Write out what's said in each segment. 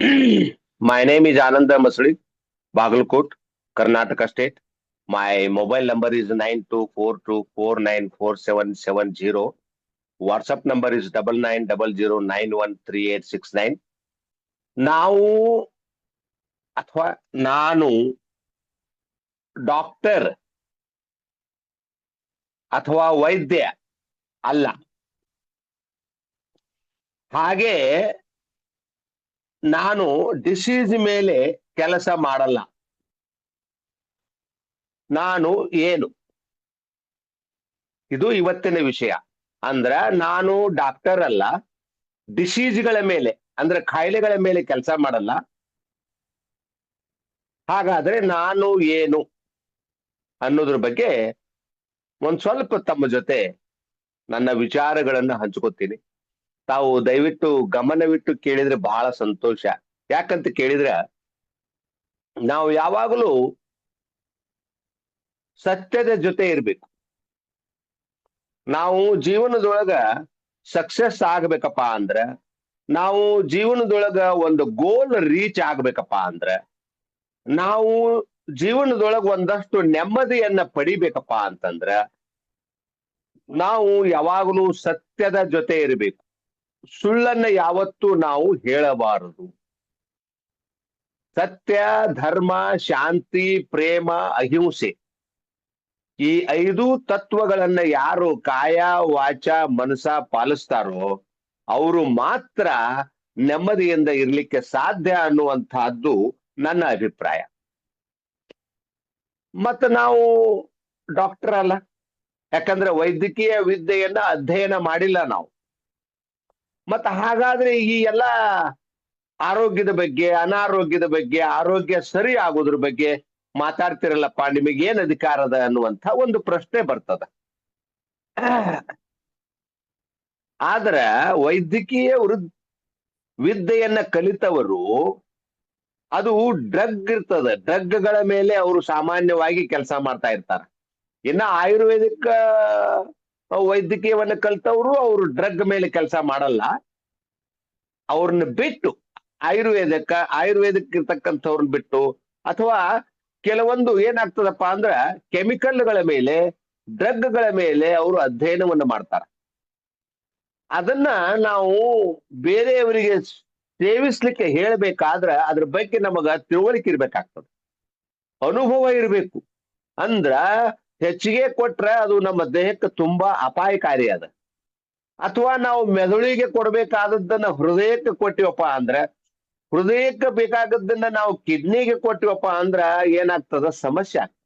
My name is Ananda Masri, Bagalkot, Karnataka State. My mobile number is nine two four two four nine four seven seven zero. WhatsApp number is double Now, Athwa Nanu, Doctor Athwa Vaidya ವೈದ್ಯ ಅಲ್ಲ ಹಾಗೆ ನಾನು disease ಮೇಲೆ ಕೆಲಸ ಮಾಡಲ್ಲ. ನಾನು ಏನು? ಇದು ಇವತ್ತಿನ ವಿಷಯ. ಅಂದ್ರ ನಾನು ಡಾಕ್ಟರ್ ಅಲ್ಲ. ಡಿಸೀಸ್ಗಳ ಮೇಲೆ, ಅಂದ್ರೆ ಕಾಯಿಲೆಗಳ ಮೇಲೆ ಕೆಲಸ ಮಾಡಲ್ಲ. ಹಾಗಾದ್ರೆ ನಾನು ಏನು? ಅನ್ನೋದ್ರ ಬಗ್ಗೆ ಒಂದ್ ಸ್ವಲ್ಪ ತಮ್ಮ ಜೊತೆ ನನ್ನ ವಿಚಾರಗಳನ್ನ ಹಂಚ್ಕೋತೀನಿ. ತಾವು ದಯವಿಟ್ಟು ಗಮನವಿಟ್ಟು ಕೇಳಿದ್ರೆ ಬಹಳ ಸಂತೋಷ. ಯಾಕಂತ ಕೇಳಿದ್ರೆ, ನಾವು ಯಾವಾಗಲೂ ಸತ್ಯದ ಜೊತೆ ಇರ್ಬೇಕು. ನಾವು ಜೀವನದೊಳಗ ಸಕ್ಸಸ್ ಆಗ್ಬೇಕಪ್ಪ ಅಂದ್ರ, ನಾವು ಜೀವನದೊಳಗ ಒಂದು ಗೋಲ್ ರೀಚ್ ಆಗ್ಬೇಕಪ್ಪ ಅಂದ್ರ, ನಾವು ಜೀವನದೊಳಗ ಒಂದಷ್ಟು ನೆಮ್ಮದಿಯನ್ನ ಪಡಿಬೇಕಪ್ಪ ಅಂತಂದ್ರ, ನಾವು ಯಾವಾಗಲೂ ಸತ್ಯದ ಜೊತೆ ಇರಬೇಕು. ಸುಳ್ಳನ್ನ ಯಾವತ್ತೂ ನಾವು ಹೇಳಬಾರದು. ಸತ್ಯ, ಧರ್ಮ, ಶಾಂತಿ, ಪ್ರೇಮ, ಅಹಿಂಸೆ ಈ ಐದು ತತ್ವಗಳನ್ನ ಯಾರು ಕಾಯ, ವಾಚ, ಮನಸ ಪಾಲಿಸ್ತಾರೋ ಅವರು ಮಾತ್ರ ನೆಮ್ಮದಿಯಿಂದ ಇರ್ಲಿಕ್ಕೆ ಸಾಧ್ಯ ಅನ್ನುವಂತಹದ್ದು ನನ್ನ ಅಭಿಪ್ರಾಯ. ಮತ್ತ ನಾವು ಡಾಕ್ಟರ್ ಅಲ್ಲ? ಯಾಕಂದ್ರೆ ವೈದ್ಯಕೀಯ ವಿದ್ಯೆಯನ್ನ ಅಧ್ಯಯನ ಮಾಡಿಲ್ಲ ನಾವು. ಮತ್ತ ಹಾಗಾದ್ರೆ ಈ ಎಲ್ಲ ಆರೋಗ್ಯದ ಬಗ್ಗೆ, ಅನಾರೋಗ್ಯದ ಬಗ್ಗೆ, ಆರೋಗ್ಯ ಸರಿ ಆಗೋದ್ರ ಬಗ್ಗೆ ಮಾತಾಡ್ತಿರಲ್ಲಪ್ಪ, ನಿಮಗೆ ಏನ್ ಅಧಿಕಾರ ಅದ ಅನ್ನುವಂತ ಒಂದು ಪ್ರಶ್ನೆ ಬರ್ತದ. ಆದ್ರ ವೈದ್ಯಕೀಯ ವೃದ್, ವಿದ್ಯೆಯನ್ನ ಕಲಿತವರು ಅದು ಡ್ರಗ್ ಇರ್ತದ. ಡ್ರಗ್ಗಳ ಮೇಲೆ ಅವರು ಸಾಮಾನ್ಯವಾಗಿ ಕೆಲಸ ಮಾಡ್ತಾ ಇರ್ತಾರ. ಇನ್ನ ಆಯುರ್ವೇದಿಕ ವೈದ್ಯಕೀಯವನ್ನ ಕಲ್ತವ್ರು ಅವರು ಡ್ರಗ್ ಮೇಲೆ ಕೆಲಸ ಮಾಡಲ್ಲ. ಅವ್ರನ್ನ ಬಿಟ್ಟು ಆಯುರ್ವೇದಕ್ಕ ಆಯುರ್ವೇದಕ್ಕೆ ಇರ್ತಕ್ಕಂಥವ್ರನ್ನ ಬಿಟ್ಟು ಅಥವಾ ಕೆಲವೊಂದು ಏನಾಗ್ತದಪ್ಪ ಅಂದ್ರ ಕೆಮಿಕಲ್ಗಳ ಮೇಲೆ, ಡ್ರಗ್ಗಳ ಮೇಲೆ ಅವರು ಅಧ್ಯಯನವನ್ನು ಮಾಡ್ತಾರ. ಅದನ್ನ ನಾವು ಬೇರೆಯವರಿಗೆ ಸೇವಿಸ್ಲಿಕ್ಕೆ ಹೇಳ್ಬೇಕಾದ್ರ ಅದ್ರ ಬಗ್ಗೆ ನಮಗ ತಿಳುವಳಿಕೆ ಇರ್ಬೇಕಾಗ್ತದೆ. ಅನುಭವ ಇರಬೇಕು. ಅಂದ್ರ ಹೆಚ್ಚಿಗೆ ಕೊಟ್ರೆ ಅದು ನಮ್ಮ ದೇಹಕ್ಕೆ ತುಂಬಾ ಅಪಾಯಕಾರಿ ಅದ. ಅಥವಾ ನಾವು ಮೆದುಳಿಗೆ ಕೊಡ್ಬೇಕಾದದ್ದನ್ನ ಹೃದಯಕ್ಕೆ ಕೊಟ್ಟಿವಪ್ಪ ಅಂದ್ರೆ, ಹೃದಯಕ್ಕೆ ಬೇಕಾಗದ್ದನ್ನ ನಾವು ಕಿಡ್ನಿಗೆ ಕೊಟ್ಟಿವಪ್ಪ ಅಂದ್ರ ಏನಾಗ್ತದ? ಸಮಸ್ಯೆ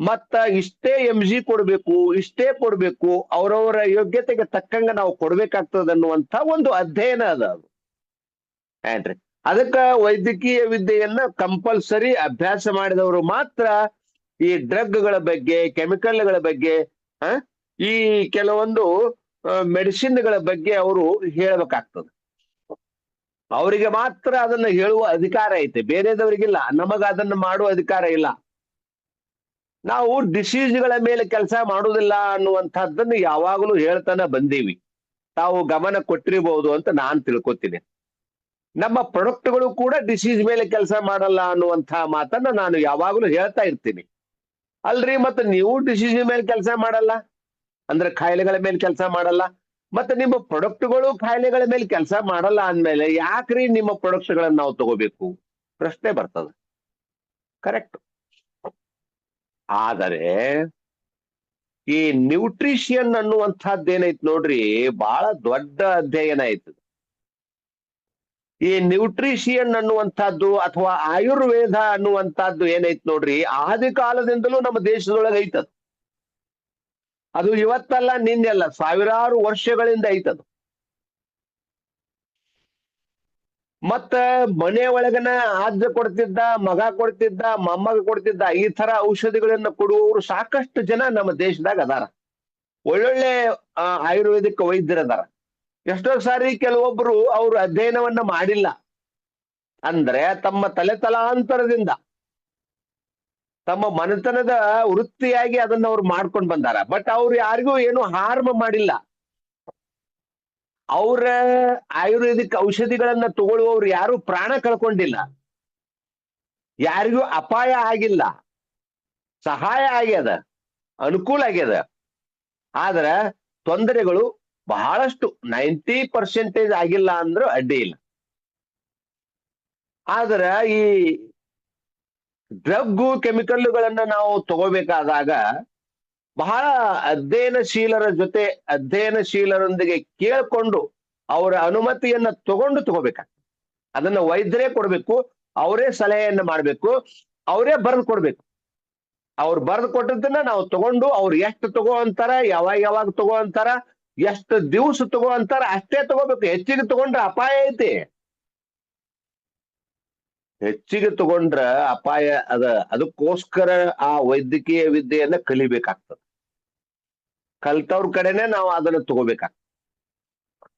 ಮತ್ತ ಇಷ್ಟೇ ಎಂ ಜಿ ಕೊಡ್ಬೇಕು, ಇಷ್ಟೇ ಕೊಡ್ಬೇಕು, ಅವರವರ ಯೋಗ್ಯತೆಗೆ ತಕ್ಕಂಗ ನಾವು ಕೊಡ್ಬೇಕಾಗ್ತದ ಅನ್ನುವಂತ ಒಂದು ಅಧ್ಯಯನ ಅದ ಅದು. ಏನ್ರಿ? ಅದಕ್ಕ ವೈದ್ಯಕೀಯ ವಿದ್ಯೆಯನ್ನ ಕಂಪಲ್ಸರಿ ಅಭ್ಯಾಸ ಮಾಡಿದವರು ಮಾತ್ರ ಈ ಡ್ರಗ್ಗಳ ಬಗ್ಗೆ, ಕೆಮಿಕಲ್ಗಳ ಬಗ್ಗೆ ಆ ಈ ಕೆಲವೊಂದು ಮೆಡಿಸಿನ್ಗಳ ಬಗ್ಗೆ ಅವರು ಹೇಳಬೇಕಾಗ್ತದೆ. ಅವರಿಗೆ ಮಾತ್ರ ಅದನ್ನ ಹೇಳುವ ಅಧಿಕಾರ ಐತೆ. ಬೇರೆದವರಿಗಿಲ್ಲ. ನಮಗ ಅದನ್ನ ಮಾಡುವ ಅಧಿಕಾರ ಇಲ್ಲ. ನಾವು ಡಿಸೀಸ್ಗಳ ಮೇಲೆ ಕೆಲಸ ಮಾಡುವುದಿಲ್ಲ ಅನ್ನುವಂಥದ್ದನ್ನು ಯಾವಾಗಲೂ ಹೇಳ್ತಾನೆ ಬಂದೀವಿ. ತಾವು ಗಮನ ಕೊಟ್ಟಿರಬಹುದು ಅಂತ ನಾನ್ ತಿಳ್ಕೊತೀನಿ. ನಮ್ಮ ಪ್ರಾಡಕ್ಟ್ಗಳು ಕೂಡ ಡಿಸೀಸ್ ಮೇಲೆ ಕೆಲಸ ಮಾಡಲ್ಲ ಅನ್ನುವಂತಹ ಮಾತನ್ನ ನಾನು ಯಾವಾಗಲೂ ಹೇಳ್ತಾ ಇರ್ತೀನಿ. ಅಲ್ರಿ, ಮತ್ತೆ ನೀವು ಡಿಸಿಷನ್ ಮೇಲೆ ಕೆಲಸ ಮಾಡಲ್ಲ, ಅಂದ್ರೆ ಕಾಯಿಲೆಗಳ ಮೇಲೆ ಕೆಲಸ ಮಾಡಲ್ಲ, ಮತ್ತೆ ನಿಮ್ಮ ಪ್ರೊಡಕ್ಟ್ಗಳು ಕಾಯಿಲೆಗಳ ಮೇಲೆ ಕೆಲಸ ಮಾಡಲ್ಲ ಅಂದ್ಮೇಲೆ ಯಾಕ್ರಿ ನಿಮ್ಮ ಪ್ರಾಡಕ್ಟ್ಗಳನ್ನ ನಾವು ತಗೋಬೇಕು? ಪ್ರಶ್ನೆ ಬರ್ತದೆ. ಕರೆಕ್ಟ್ ಆದರೆ, ಈ ನ್ಯೂಟ್ರಿಷಿಯನ್ ಅನ್ನುವಂಥದ್ದು ಏನೈತ್ ನೋಡ್ರಿ ಬಹಳ ದೊಡ್ಡ ಅಧ್ಯಯನ ಐತಿ ಈ ನ್ಯೂಟ್ರಿಷಿಯನ್ ಅನ್ನುವಂಥದ್ದು ಅಥವಾ ಆಯುರ್ವೇದ ಅನ್ನುವಂಥದ್ದು ಏನೈತ್ ನೋಡ್ರಿ, ಆದಿ ಕಾಲದಿಂದಲೂ ನಮ್ಮ ದೇಶದೊಳಗೆ ಐತದು. ಅದು ಇವತ್ತಲ್ಲ ನಿನ್ನೆಲ್ಲ ಸಾವಿರಾರು ವರ್ಷಗಳಿಂದ ಐತದು. ಮತ್ತ ಮನೆ ಒಳಗನ ಆದ್ಯ ಕೊಡ್ತಿದ್ದ, ಮಗ ಕೊಡ್ತಿದ್ದ, ಮೊಮ್ಮಗ ಕೊಡ್ತಿದ್ದ, ಈ ತರ ಔಷಧಿಗಳನ್ನ ಕೊಡುವವರು ಸಾಕಷ್ಟು ಜನ ನಮ್ಮ ದೇಶದಾಗ ಅದಾರ. ಒಳ್ಳೊಳ್ಳೆ ಆಯುರ್ವೇದಿಕ್ ವೈದ್ಯರದಾರ. ಎಷ್ಟೋ ಸಾರಿ ಕೆಲವೊಬ್ರು ಅವರು ಅಧ್ಯಯನವನ್ನ ಮಾಡಿಲ್ಲ. ಅಂದ್ರೆ ತಮ್ಮ ತಲೆ ತಲಾಂತರದಿಂದ ತಮ್ಮ ಮನೆತನದ ವೃತ್ತಿಯಾಗಿ ಅದನ್ನ ಅವ್ರು ಮಾಡ್ಕೊಂಡು ಬಂದಾರ. ಬಟ್ ಅವ್ರು ಯಾರಿಗೂ ಏನು ಹಾರ್ಮ್ ಮಾಡಿಲ್ಲ. ಅವರ ಆಯುರ್ವೇದಿಕ್ ಔಷಧಿಗಳನ್ನ ತಗೊಳ್ಳುವವ್ರು ಯಾರು ಪ್ರಾಣ ಕಳ್ಕೊಂಡಿಲ್ಲ. ಯಾರಿಗೂ ಅಪಾಯ ಆಗಿಲ್ಲ. ಸಹಾಯ ಆಗ್ಯದ. ಅನುಕೂಲ ಆಗ್ಯದ. ಆದ್ರ ತೊಂದರೆಗಳು ಬಹಳಷ್ಟು ನೈಂಟಿ ಪರ್ಸೆಂಟೇಜ್ ಆಗಿಲ್ಲ ಅಂದ್ರೂ ಅಡ್ಡಿ ಇಲ್ಲ. ಆದ್ರ ಈ ಡ್ರಗ್ಗು ಕೆಮಿಕಲ್ಗಳನ್ನ ನಾವು ತಗೋಬೇಕಾದಾಗ ಬಹಳ ಅಧ್ಯಯನಶೀಲರ ಜೊತೆ ಅಧ್ಯಯನಶೀಲರೊಂದಿಗೆ ಕೇಳ್ಕೊಂಡು ಅವರ ಅನುಮತಿಯನ್ನ ತಗೊಂಡು ತಗೋಬೇಕಾಗ್ತದೆ. ಅದನ್ನ ವೈದ್ಯರೇ ಕೊಡ್ಬೇಕು, ಅವರೇ ಸಲಹೆಯನ್ನ ಮಾಡ್ಬೇಕು, ಅವರೇ ಬರೆದು ಕೊಡ್ಬೇಕು. ಅವ್ರು ಬರೆದು ಕೊಟ್ಟದನ್ನ ನಾವು ತಗೊಂಡು ಅವ್ರು ಎಷ್ಟು ತಗೋ ಅಂತಾರ, ಯಾವಾಗ ಯಾವಾಗ ತಗೋ ಅಂತಾರ ಎಷ್ಟು ದಿವಸ ತಗೋ ಅಂತಾರ ಅಷ್ಟೇ ತಗೋಬೇಕು. ಹೆಚ್ಚಿಗೆ ತಗೊಂಡ್ರ ಅಪಾಯ ಐತಿ. ಹೆಚ್ಚಿಗೆ ತಗೊಂಡ್ರ ಅಪಾಯ ಅದ, ಅದಕ್ಕೋಸ್ಕರ ಆ ವೈದ್ಯಕೀಯ ವಿದ್ಯೆಯನ್ನ ಕಲಿಬೇಕಾಗ್ತದೆ. ಕಲ್ತವ್ರ ಕಡೆನೆ ನಾವು ಅದನ್ನ ತಗೋಬೇಕಾಗ್ತದೆ.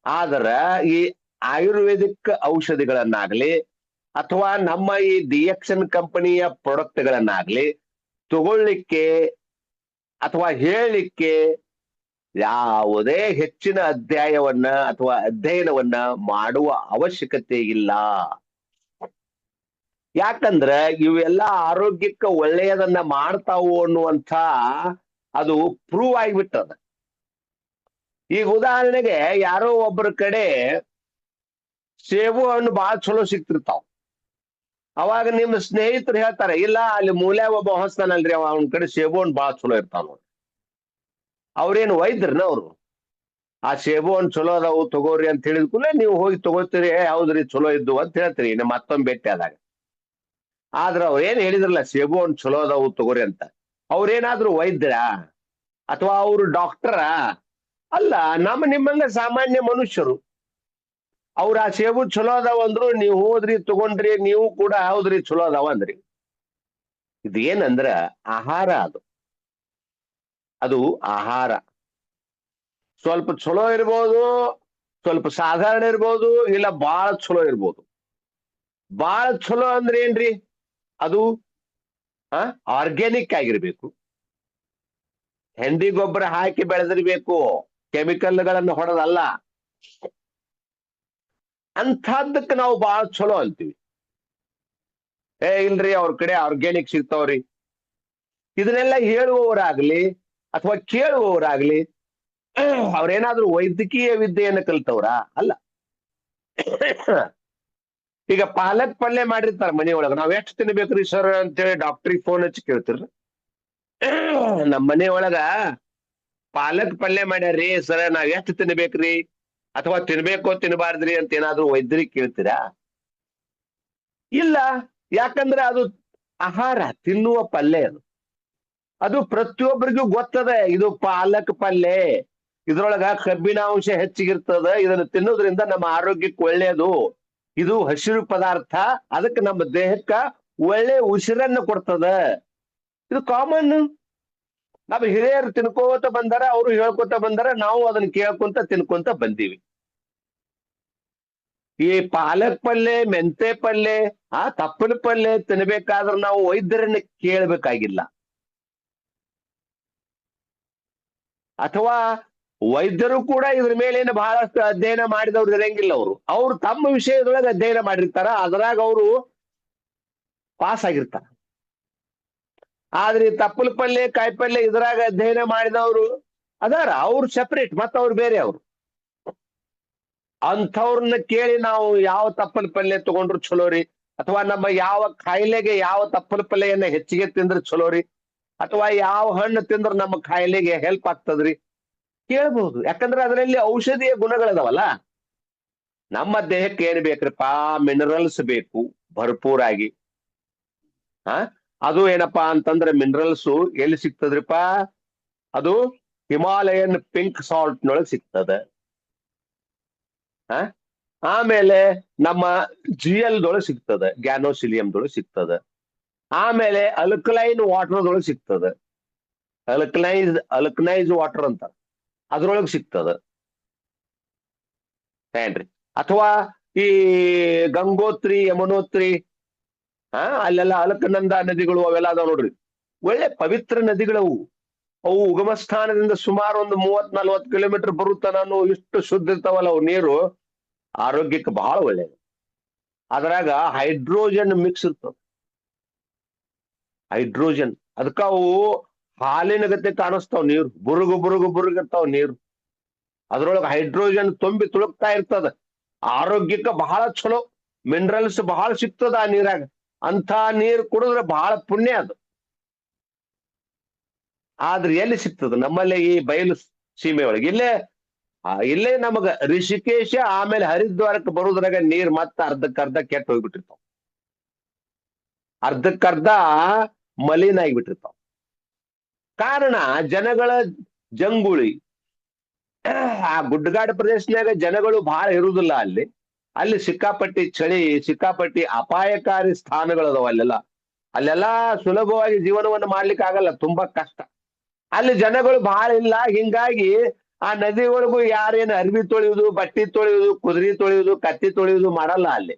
ಆದ್ರ ಈ ಆಯುರ್ವೇದಿಕ್ ಔಷಧಿಗಳನ್ನಾಗ್ಲಿ ಅಥವಾ ನಮ್ಮ ಈ ಡಿಎಕ್ಸನ್ ಕಂಪನಿಯ ಪ್ರಾಡಕ್ಟ್ಗಳನ್ನಾಗ್ಲಿ ತಗೊಳ್ಳಿಕ್ಕೆ ಅಥವಾ ಹೇಳಲಿಕ್ಕೆ ಯಾವುದೇ ಹೆಚ್ಚಿನ ಅಧ್ಯಾಯವನ್ನ ಅಥವಾ ಅಧ್ಯಯನವನ್ನ ಮಾಡುವ ಅವಶ್ಯಕತೆ ಇಲ್ಲ. ಯಾಕಂದ್ರ ಇವೆಲ್ಲ ಆರೋಗ್ಯಕ್ಕೆ ಒಳ್ಳೆಯದನ್ನ ಮಾಡ್ತಾವು ಅನ್ನುವಂಥ ಅದು ಪ್ರೂವ್ ಆಗಿಬಿಟ್ಟದ. ಈಗ ಉದಾಹರಣೆಗೆ ಯಾರೋ ಒಬ್ಬರ ಕಡೆ ಸೇಬು ಹಣ್ಣು ಬಹಳ ಚಲೋ ಸಿಕ್ತಿರ್ತಾವ ಅವಾಗ ನಿಮ್ಮ ಸ್ನೇಹಿತರು ಹೇಳ್ತಾರೆ, ಇಲ್ಲ, ಅಲ್ಲಿ ಮೂಲೆ ಒಬ್ಬ ಹೊಸ್ತಾನಲ್ರಿ, ಅವ ಅವನ ಕಡೆ ಸೇಬು ಹಣ್ಣು ಬಹಳ ಚಲೋ ಇರ್ತಾವ ನೋಡ್ರಿ. ಅವ್ರೇನು ವೈದ್ಯರ್ನ ಅವ್ರು? ಆ ಸೇಬು ಹಣ್ಣು ಚಲೋ ಅದಾವು ತಗೋರಿ ಅಂತ ಹೇಳಿದ ಕೂಡಲೇ ನೀವು ಹೋಗಿ ತಗೋತೀರಿ "ಏ, ಚಲೋ ಇದ್ದು ಅಂತ ಹೇಳ್ತೀರಿ ನಿಮ್ಮ ಮತ್ತೊಮ್ಮೆ ಭೇಟಿ ಆದಾಗ. ಆದ್ರ ಅವ್ರು ಏನ್ ಹೇಳಿದ್ರಲ್ಲ ಸೇಬು ಹಣ್ಣು ಚಲೋ ಅದಾವು ತಗೋರಿ ಅಂತ. ಅವ್ರೇನಾದ್ರೂ ವೈದ್ಯರ? ಅಥವಾ ಅವ್ರು ಡಾಕ್ಟರ ಅಲ್ಲ ನಮ್ಮ ನಿಮ್ಮಂಗ ಸಾಮಾನ್ಯ ಮನುಷ್ಯರು. ಅವ್ರ ಆ ಸೇಬು ಚಲೋ ಅದಾವ ಅಂದ್ರು ನೀವು ಹೋದ್ರಿ ತಗೊಂಡ್ರಿ ನೀವು ಕೂಡ ಹೌದ್ರಿ ಚಲೋ ಅದಾವ ಅಂದ್ರಿ. ಇದೇನಂದ್ರ ಆಹಾರ ಅದು. ಅದು ಆಹಾರ. ಸ್ವಲ್ಪ ಚಲೋ ಇರ್ಬೋದು, ಸ್ವಲ್ಪ ಸಾಧಾರಣ ಇರ್ಬೋದು, ಇಲ್ಲ ಬಾಳ ಚಲೋ ಇರ್ಬೋದು. ಬಾಳ ಚಲೋ ಅಂದ್ರೆ ಏನ್ರಿ? ಅದು ಆರ್ಗ್ಯಾನಿಕ್ ಆಗಿರ್ಬೇಕು. ಹೆಂಡಿ ಗೊಬ್ಬರ ಹಾಕಿ ಬೆಳೆದಿರ್ಬೇಕು. ಕೆಮಿಕಲ್ಗಳನ್ನು ಹೊಡೆದಲ್ಲ. ಅಂಥದ್ದಕ್ಕೆ ನಾವು ಬಹಳ ಚಲೋ ಅಂತೀವಿ. ಏ, ಇಲ್ರಿ, ಅವ್ರ ಕಡೆ ಆರ್ಗ್ಯಾನಿಕ್ ಸಿಗ್ತಾವ್ರಿ. ಇದನ್ನೆಲ್ಲ ಹೇಳುವವರಾಗ್ಲಿ ಅಥವಾ ಕೇಳುವವರಾಗ್ಲಿ, ಅವ್ರೇನಾದ್ರೂ ವೈದ್ಯಕೀಯ ವಿದ್ಯೆಯನ್ನು ಕಲ್ತವ್ರ? ಅಲ್ಲ. ಈಗ ಪಾಲಕ್ ಪಲ್ಯ ಮಾಡಿರ್ತಾರ ಮನೆಯೊಳಗ ನಾವ್ ಎಷ್ಟು ತಿನ್ಬೇಕ್ರಿ ಸರ್ ಅಂತೇಳಿ ಡಾಕ್ಟ್ರಿಗೆ ಫೋನ್ ಹಚ್ಚಿ ಕೇಳ್ತಿರ್ರಿ. ನಮ್ಮ ಮನೆಯೊಳಗ ಪಾಲಕ್ ಪಲ್ಯ ಮಾಡ್ಯಾರ್ರಿ ಸರ್ ನಾವ್ ಎಷ್ಟು ತಿನ್ಬೇಕ್ರಿ? ಅಥವಾ ತಿನ್ಬೇಕೋ ತಿನ್ಬಾರ್ದ್ರಿ ಅಂತ ಏನಾದ್ರು ವೈದ್ಯರಿಗೆ ಕೇಳ್ತೀರಾ? ಇಲ್ಲ. ಯಾಕಂದ್ರೆ ಅದು ಆಹಾರ, ತಿನ್ನುವ ಪಲ್ಯ ಅದು. ಅದು ಪ್ರತಿಯೊಬ್ಬರಿಗೂ ಗೊತ್ತದೆ. ಇದು ಪಾಲಕ್ ಪಲ್ಲೆ ಇದ್ರೊಳಗ ಕಬ್ಬಿಣಾಂಶ ಹೆಚ್ಚಿಗಿರ್ತದ. ಇದನ್ನು ತಿನ್ನೋದ್ರಿಂದ ನಮ್ಮ ಆರೋಗ್ಯಕ್ಕೆ ಒಳ್ಳೆಯದು ಇದು ಹಸಿರು ಪದಾರ್ಥ. ಅದಕ್ಕೆ ನಮ್ಮ ದೇಹಕ್ಕ ಒಳ್ಳೆ ಉಸಿರನ್ನು ಕೊಡ್ತದ. ಇದು ಕಾಮನ್. ನಮ್ಮ ಹಿರಿಯರು ತಿನ್ಕೋತ ಬಂದಾರ, ಅವರು ಹೇಳ್ಕೊತ ಬಂದಾರ, ನಾವು ಅದನ್ನ ಕೇಳ್ಕೊಂತ ತಿನ್ಕೊಂತ ಬಂದೀವಿ. ಈ ಪಾಲಕ್ ಪಲ್ಲೆ ಮೆಂತೆ ಪಲ್ಲೆ ಆ ತಪ್ಪಲ ಪಲ್ಲೆ ತಿನ್ಬೇಕಾದ್ರೆ ನಾವು ವೈದ್ಯರನ್ನ ಕೇಳ್ಬೇಕಾಗಿಲ್ಲ. ಅಥವಾ ವೈದ್ಯರು ಕೂಡ ಇದ್ರ ಮೇಲೇನು ಬಹಳಷ್ಟು ಅಧ್ಯಯನ ಮಾಡಿದವ್ರು ಇರಂಗಿಲ್ಲ ಅವರು. ಅವ್ರು ತಮ್ಮ ವಿಷಯದೊಳಗೆ ಅಧ್ಯಯನ ಮಾಡಿರ್ತಾರ, ಅದ್ರಾಗ ಅವರು ಪಾಸ್ ಆಗಿರ್ತಾರ. ಆದ್ರೆ ತಪ್ಪಲ ಪಲ್ಯ ಕಾಯಿಪಲ್ಯ ಇದ್ರಾಗ ಅಧ್ಯಯನ ಮಾಡಿದವರು ಅದಾರ, ಅವ್ರು ಸೆಪರೇಟ್ ಮತ್ತ ಅವ್ರು ಬೇರೆ ಅವ್ರು. ಅಂಥವ್ರನ್ನ ಕೇಳಿ ನಾವು ಯಾವ ತಪ್ಪಲ ಪಲ್ಯ ತಗೊಂಡ್ರು ಚಲೋ ಅಥವಾ ನಮ್ಮ ಯಾವ ಕಾಯಿಲೆಗೆ ಯಾವ ತಪ್ಪಲ ಪಲ್ಯನ್ನ ಹೆಚ್ಚಿಗೆ ತಿಂದ್ರೆ ಚಲೋ ರೀ? ಅಥವಾ ಯಾವ ಹಣ್ಣು ತಿಂದ್ರೆ ನಮ್ಮ ಕಾಯಿಲೆಗೆ ಹೆಲ್ಪ್ ಆಗ್ತದ್ರಿ? ಕೇಳಬಹುದು ಯಾಕಂದ್ರೆ ಅದರಲ್ಲಿ ಔಷಧಿಯ ಗುಣಗಳಿದಾವಲ್ಲ? ನಮ್ಮ ದೇಹಕ್ಕೆ ಏನ್ ಬೇಕ್ರಿಪ್ಪ? ಮಿನರಲ್ಸ್ ಬೇಕು, ಭರ್ಪೂರಾಗಿ. ಆ? ಅದು ಏನಪ್ಪಾ ಅಂತಂದ್ರೆ ಮಿನರಲ್ಸ್ ಎಲ್ಲಿ ಸಿಗ್ತದ್ರಿಪ್ಪ? ಅದು ಹಿಮಾಲಯನ್ ಪಿಂಕ್ ಸಾಲ್ಟ್ ನೊಳಗೆ ಸಿಗ್ತದೆ. ಆಮೇಲೆ ನಮ್ಮ ಜಿ ದೊಳಗೆ ಸಿಗ್ತದೆ ಗ್ಯಾನೋಸಿಲಿಯಂದೊಳಗೆ ಸಿಗ್ತದೆ. ಆಮೇಲೆ ಅಲ್ಕಲೈನ್ ವಾಟರ್ದೊಳಗೆ ಸಿಗ್ತದ. ಅಲ್ಕಲೈಸ್ ಅಲ್ಕನೈಸ್ ವಾಟರ್ ಅಂತ. ಅದ್ರೊಳಗೆ ಸಿಗ್ತದ. ಏನ್ರಿ? ಅಥವಾ ಈ ಗಂಗೋತ್ರಿ, ಯಮುನೋತ್ರಿ, ಹಾ, ಅಲ್ಲೆಲ್ಲ ಅಲಕನಂದ ನದಿಗಳು ಅವೆಲ್ಲ ಅದಾವ ನೋಡ್ರಿ. ಒಳ್ಳೆ ಪವಿತ್ರ ನದಿಗಳವು. ಅವು ಉಗಮ ಸ್ಥಾನದಿಂದ ಸುಮಾರು ಒಂದು ಮೂವತ್ ನಲ್ವತ್ ಕಿಲೋಮೀಟರ್ ಬರುತ್ತನೂ ಇಷ್ಟು ಶುದ್ಧ ಇರ್ತಾವಲ್ಲ ಅವು ನೀರು, ಆರೋಗ್ಯಕ್ಕೆ ಬಹಳ ಒಳ್ಳೇದು. ಅದ್ರಾಗ ಹೈಡ್ರೋಜನ್ ಮಿಕ್ಸ್ ಇರ್ತದ. ಹೈಡ್ರೋಜನ್. ಅದಕ್ಕ ಅವು ಹಾಲಿನ ಗತಿ ಕಾಣಿಸ್ತಾವ್ ನೀರು. ಬುರುಗು ಬುರುಗು ಬುರುಗು ಇರ್ತಾವ ನೀರು. ಅದ್ರೊಳಗ ಹೈಡ್ರೋಜನ್ ತುಂಬಿ ತುಳುಕ್ತಾ ಇರ್ತದ. ಆರೋಗ್ಯಕ್ಕೆ ಬಹಳ ಚಲೋ ಮಿನರಲ್ಸ್ ಬಹಳ ಸಿಗ್ತದ ಆ ನೀರಾಗ. ಅಂತ ನೀರ್ ಕುಡಿದ್ರೆ ಬಹಳ ಪುಣ್ಯ ಅದು. ಆದ್ರೆ ಎಲ್ಲಿ ಸಿಗ್ತದ? ನಮ್ಮಲ್ಲಿ ಈ ಬಯಲು ಸೀಮೆ ಒಳಗೆ. ಇಲ್ಲೇ ಇಲ್ಲೇ ನಮಗ ರಿಷಿಕೇಶ ಆಮೇಲೆ ಹರಿದ್ವಾರಕ್ಕೆ ಬರುದ್ರಾಗ ನೀರ್ ಮತ್ತ ಅರ್ಧಕ್ಕರ್ಧ ಕೆಟ್ಟ ಹೋಗ್ಬಿಟ್ಟಿರ್ತಾವ. ಅರ್ಧಕ್ಕರ್ಧ ಮಲಿನ ಆಗಿಬಿಟ್ಟಿರ್ತಾವ. ಕಾರಣ ಜನಗಳ ಜಂಗುಳಿ. ಆ ಗುಡ್ಡಗಾಡು ಪ್ರದೇಶನಾಗ ಜನಗಳು ಬಹಳ ಇರುವುದಿಲ್ಲ ಅಲ್ಲಿ. ಅಲ್ಲಿ ಸಿಕ್ಕಾಪಟ್ಟಿ ಚಳಿ, ಸಿಕ್ಕಾಪಟ್ಟಿ ಅಪಾಯಕಾರಿ ಸ್ಥಾನಗಳದಾವ ಅಲ್ಲೆಲ್ಲ. ಅಲ್ಲೆಲ್ಲ ಸುಲಭವಾಗಿ ಜೀವನವನ್ನು ಮಾಡ್ಲಿಕ್ಕೆ ಆಗಲ್ಲ, ತುಂಬಾ ಕಷ್ಟ. ಅಲ್ಲಿ ಜನಗಳು ಬಹಳ ಇಲ್ಲ, ಹಿಂಗಾಗಿ ಆ ನದಿ ಒಳಗೂ ಯಾರೇನು ಅರ್ಬಿ ತೊಳೆಯುವುದು ಬಟ್ಟಿ ತೊಳೆಯುವುದು ಕುದುರೆ ತೊಳೆಯುವುದು ಕತ್ತಿ ತೊಳೆಯುವುದು ಮಾಡಲ್ಲ ಅಲ್ಲಿ.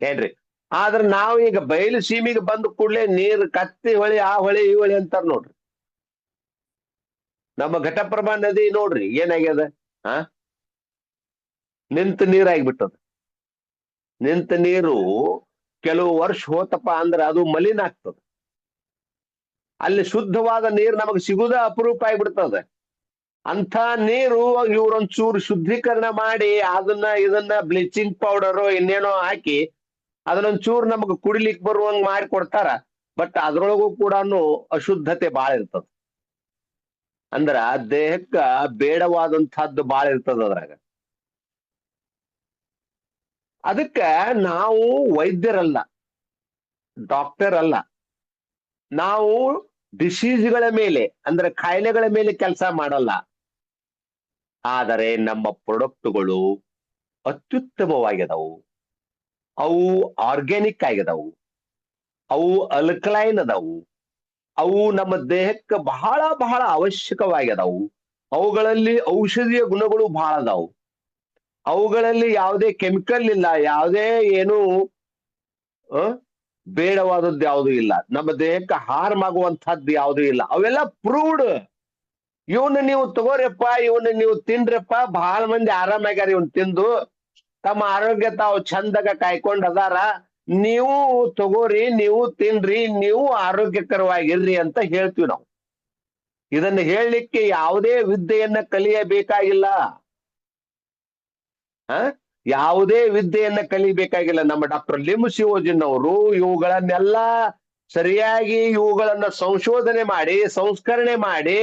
ಏನ್ರಿ? ಆದ್ರ ನಾವು ಈಗ ಬಯಲು ಸೀಮೆಗೆ ಬಂದ ಕೂಡಲೇ ನೀರ್ ಕತ್ತಿ ಹೊಳಿ, ಆ ಹೊಳಿ, ಈ ಹೊಳಿ ಅಂತಾರ ನೋಡ್ರಿ. ನಮ್ಮ ಘಟಪ್ರಭಾ ನದಿ ನೋಡ್ರಿ, ಏನಾಗ್ಯದ? ಆ? ನಿಂತ ನೀರಾಗ್ಬಿಟ್ಟದ ನಿಂತ ನೀರು ಕೆಲವು ವರ್ಷ ಹೋತಪ್ಪ ಅಂದ್ರೆ ಅದು ಮಲಿನ ಆಗ್ತದ. ಅಲ್ಲಿ ಶುದ್ಧವಾದ ನೀರು ನಮಗೆ ಸಿಗುದ ಅಪರೂಪ ಆಗ್ಬಿಡ್ತದ. ಅಂತ ನೀರು ಇವ್ರೊಂಚೂರು ಶುದ್ಧೀಕರಣ ಮಾಡಿ ಅದನ್ನ, ಇದನ್ನ ಬ್ಲೀಚಿಂಗ್ ಪೌಡರ್ ಇನ್ನೇನೋ ಹಾಕಿ ಅದನ್ನೊಂಚೂರು ನಮಗ್ ಕುಡಿಲಿಕ್ ಬರುವಂಗ್ ಮಾಡಿ ಕೊಡ್ತಾರ ಬಟ್ ಅದ್ರೊಳಗೂ ಕೂಡ ಅಶುದ್ಧತೆ ಬಾಳ ಇರ್ತದ. ಅಂದ್ರ ದೇಹಕ್ಕ ಬೇಡವಾದಂತಹದ್ದು ಬಾಳ ಇರ್ತದ ಅದ್ರಾಗ. ಅದಕ್ಕ ನಾವು ವೈದ್ಯರಲ್ಲ ಡಾಕ್ಟರ್ ಅಲ್ಲ, ನಾವು ಡಿಸೀಸ್ಗಳ ಮೇಲೆ, ಅಂದ್ರೆ ಕಾಯಿಲೆಗಳ ಮೇಲೆ ಕೆಲಸ ಮಾಡಲ್ಲ. ಆದರೆ ನಮ್ಮ ಪ್ರೊಡಕ್ಟ್ಗಳು ಅತ್ಯುತ್ತಮವಾಗಿದವು. ಅವು ಆರ್ಗ್ಯಾನಿಕ್ ಆಗಿದವು. ಅವು ಅಲ್ಕಲೈನ್ ಅದಾವು. ಅವು ನಮ್ಮ ದೇಹಕ್ಕೆ ಬಹಳ ಬಹಳ ಅವಶ್ಯಕವಾಗಿದವು. ಅವುಗಳಲ್ಲಿ ಔಷಧೀಯ ಗುಣಗಳು ಬಹಳ ಅದಾವು. ಅವುಗಳಲ್ಲಿ ಯಾವುದೇ ಕೆಮಿಕಲ್ ಇಲ್ಲ, ಯಾವುದೇ ಏನು ಬೇಡವಾದದ್ದು ಯಾವುದು ಇಲ್ಲ. ನಮ್ಮ ದೇಹಕ್ಕೆ ಹಾರ್ಮ್ ಆಗುವಂತಹದ್ದು ಯಾವುದು ಇಲ್ಲ. ಅವೆಲ್ಲ ಪ್ರೂವ್ಡ್ ಇವನ್ನ ನೀವು ತಗೋರಿಯಪ್ಪ ಇವನ್ನ ನೀವು ತಿನ್ರಪ್ಪ, ಬಹಳ ಮಂದಿ ಆರಾಮಾಗ್ಯಾರ ಇವನ್ ತಿಂದು. ತಮ್ಮ ಆರೋಗ್ಯ ತಾವು ಚಂದಾಗ ಕಾಯ್ಕೊಂಡ್ ಅದಾರ. ನೀವು ತಗೋರಿ, ನೀವು ತಿನ್ರಿ, ನೀವು ಆರೋಗ್ಯಕರವಾಗಿರ್ರಿ ಅಂತ ಹೇಳ್ತೀವಿ ನಾವು. ಇದನ್ನ ಹೇಳಲಿಕ್ಕೆ ಯಾವುದೇ ವಿದ್ಯೆಯನ್ನ ಕಲಿಯಬೇಕಾಗಿಲ್ಲ. ಹ ಯಾವುದೇ ವಿದ್ಯೆಯನ್ನ ಕಲಿಬೇಕಾಗಿಲ್ಲ. ನಮ್ಮ ಡಾಕ್ಟರ್ ಲಿಮ್ ಅವರು ಇವುಗಳನ್ನೆಲ್ಲ ಸರಿಯಾಗಿ ಇವುಗಳನ್ನ ಸಂಶೋಧನೆ ಮಾಡಿ, ಸಂಸ್ಕರಣೆ ಮಾಡಿ,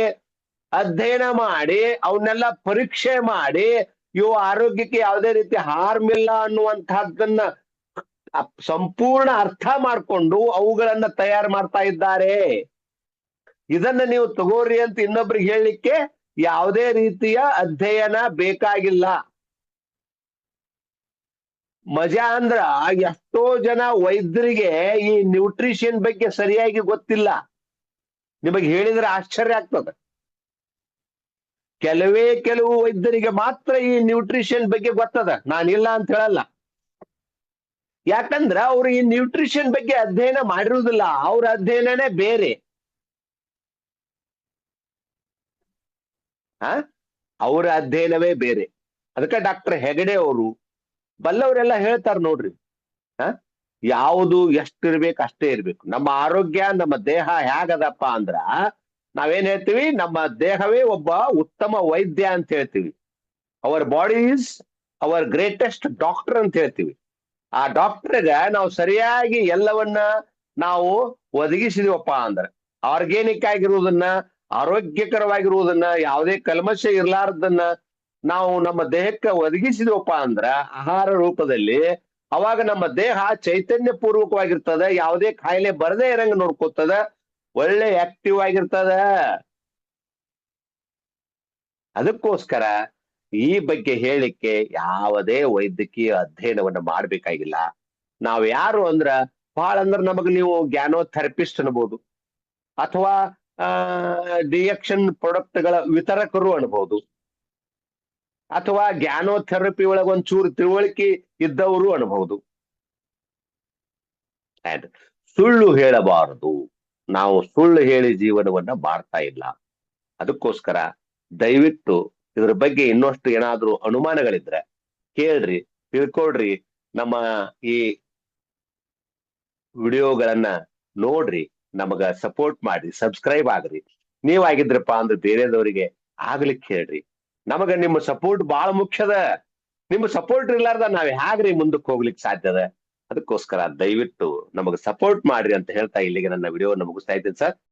ಅಧ್ಯಯನ ಮಾಡಿ, ಅವನ್ನೆಲ್ಲ ಪರೀಕ್ಷೆ ಮಾಡಿ ಇವು ಆರೋಗ್ಯಕ್ಕೆ ಯಾವುದೇ ರೀತಿ ಹಾರ್ಮ್ ಇಲ್ಲ ಅನ್ನುವಂತಹದ್ದನ್ನ ಸಂಪೂರ್ಣ ಅರ್ಥ ಮಾಡ್ಕೊಂಡು ಅವುಗಳನ್ನ ತಯಾರು ಮಾಡ್ತಾ ಇದ್ದಾರೆ. ಇದನ್ನ ನೀವು ತಗೋರಿ ಅಂತ ಇನ್ನೊಬ್ರಿಗೆ ಹೇಳಲಿಕ್ಕೆ ಯಾವುದೇ ರೀತಿಯ ಅಧ್ಯಯನ ಬೇಕಾಗಿಲ್ಲ. ಮಜಾ ಅಂದ್ರ ಎಷ್ಟೋ ಜನ ವೈದ್ಯರಿಗೆ ಈ ನ್ಯೂಟ್ರಿಷನ್ ಬಗ್ಗೆ ಸರಿಯಾಗಿ ಗೊತ್ತಿಲ್ಲ. ನಿಮಗೆ ಹೇಳಿದ್ರೆ ಆಶ್ಚರ್ಯ ಆಗ್ತದೆ. ಕೆಲವೇ ಕೆಲವು ವೈದ್ಯರಿಗೆ ಮಾತ್ರ ಈ ನ್ಯೂಟ್ರಿಷನ್ ಬಗ್ಗೆ ಗೊತ್ತದ. ನಾನಿಲ್ಲ ಅಂತ ಹೇಳಲ್ಲ. ಯಾಕಂದ್ರ ಅವ್ರು ಈ ನ್ಯೂಟ್ರಿಷನ್ ಬಗ್ಗೆ ಅಧ್ಯಯನ ಮಾಡಿರುವುದಿಲ್ಲ. ಅವ್ರ ಅಧ್ಯಯನನೇ ಬೇರೆ. ಆ? ಅವರ ಅಧ್ಯಯನವೇ ಬೇರೆ. ಅದಕ್ಕೆ ಡಾಕ್ಟರ್ ಹೆಗಡೆ ಅವರು, ಬಲ್ಲವರೆಲ್ಲ ಹೇಳ್ತಾರ ನೋಡ್ರಿ. ಆ? ಯಾವುದು ಎಷ್ಟಿರ್ಬೇಕು ಅಷ್ಟೇ ಇರ್ಬೇಕು. ನಮ್ಮ ಆರೋಗ್ಯ, ನಮ್ಮ ದೇಹ ಹೇಗದಪ್ಪ ಅಂದ್ರ ನಾವೇನ್ ಹೇಳ್ತೀವಿ? ನಮ್ಮ ದೇಹವೇ ಒಬ್ಬ ಉತ್ತಮ ವೈದ್ಯ ಅಂತ ಹೇಳ್ತೀವಿ. Our body is our greatest doctor ಅಂತ ಹೇಳ್ತೀವಿ. ಆ ಡಾಕ್ಟರ್ಗ ನಾವು ಸರಿಯಾಗಿ ಎಲ್ಲವನ್ನ ನಾವು ಒದಗಿಸಿದೀವಪ್ಪ ಅಂದ್ರೆ ಆರ್ಗ್ಯಾನಿಕ್ ಆಗಿರುವುದನ್ನ, ಆರೋಗ್ಯಕರವಾಗಿರುವುದನ್ನ, ಯಾವುದೇ ಕಲ್ಮಶ ಇರ್ಲಾರ್ದನ್ನ ನಾವು ನಮ್ಮ ದೇಹಕ್ಕೆ ಒದಗಿಸಿದವಪ್ಪ ಅಂದ್ರ ಆಹಾರ ರೂಪದಲ್ಲಿ ಅವಾಗ ನಮ್ಮ ದೇಹ ಚೈತನ್ಯ ಪೂರ್ವಕವಾಗಿರ್ತದ ಯಾವುದೇ ಕಾಯಿಲೆ ಬರದೇ ಇರಂಗ ನೋಡ್ಕೋತದ ಒಳ್ಳೆ ಆಕ್ಟಿವ್ ಆಗಿರ್ತದ. ಅದಕ್ಕೋಸ್ಕರ ಈ ಬಗ್ಗೆ ಹೇಳಿಕ್ಕೆ ಯಾವುದೇ ವೈದ್ಯಕೀಯ ಅಧ್ಯಯನವನ್ನ ಮಾಡ್ಬೇಕಾಗಿಲ್ಲ. ನಾವ್ ಯಾರು ಅಂದ್ರ ಬಹಳ ಅಂದ್ರ ನಮಗ್ ನೀವು ಜ್ಞಾನೋಥೆರಪಿಸ್ಟ್ ಅನ್ಬೋದು. ಅಥವಾ ಡಿಯಕ್ಷನ್ ಪ್ರಾಡಕ್ಟ್ಗಳ ವಿತರಕರು ಅನ್ಬೋದು. ಅಥವಾ ಜ್ಞಾನೋಥೆರಪಿ ಒಳಗ ಒಂಚೂರು ತಿಳುವಳಿಕೆ ಇದ್ದವರು ಅನ್ಬಹುದು ಸುಳ್ಳು ಹೇಳಬಾರದು. ನಾವು ಸುಳ್ಳು ಹೇಳಿ ಜೀವನವನ್ನ ಮಾಡ್ತಾ ಇಲ್ಲ. ಅದಕ್ಕೋಸ್ಕರ ದಯವಿಟ್ಟು ಇದ್ರ ಬಗ್ಗೆ ಇನ್ನಷ್ಟು ಏನಾದ್ರೂ ಅನುಮಾನಗಳಿದ್ರೆ ಕೇಳ್ರಿ, ತಿಳ್ಕೊಳ್ರಿ, ನಮ್ಮ ಈ ವಿಡಿಯೋಗಳನ್ನ ನೋಡ್ರಿ, ನಮಗ ಸಪೋರ್ಟ್ ಮಾಡ್ರಿ, ಸಬ್ಸ್ಕ್ರೈಬ್ ಆಗ್ರಿ. ನೀವಾಗಿದ್ರಪ್ಪ ಅಂದ್ರೆ ಬೇರೆದವರಿಗೆ ಆಗ್ಲಿಕ್ಕೆ ಹೇಳ್ರಿ. ನಮಗ ನಿಮ್ಮ ಸಪೋರ್ಟ್ ಬಹಳ ಮುಖ್ಯದ. ನಿಮ್ಮ ಸಪೋರ್ಟ್ ಇರ್ಲಾರ್ದ ನಾವ್ ಹ್ಯಾಗ್ರಿ ಮುಂದಕ್ಕೆ ಹೋಗ್ಲಿಕ್ಕೆ ಸಾಧ್ಯದ ಅದಕ್ಕೋಸ್ಕರ ದಯವಿಟ್ಟು ನಮಗೆ ಸಪೋರ್ಟ್ ಮಾಡ್ರಿ ಅಂತ ಹೇಳ್ತಾ ಇಲ್ಲಿಗೆ ನನ್ನ ವಿಡಿಯೋ ಮುಗಿಸ್ತಾ ಇದ್ದೀನಿ ಸರ್.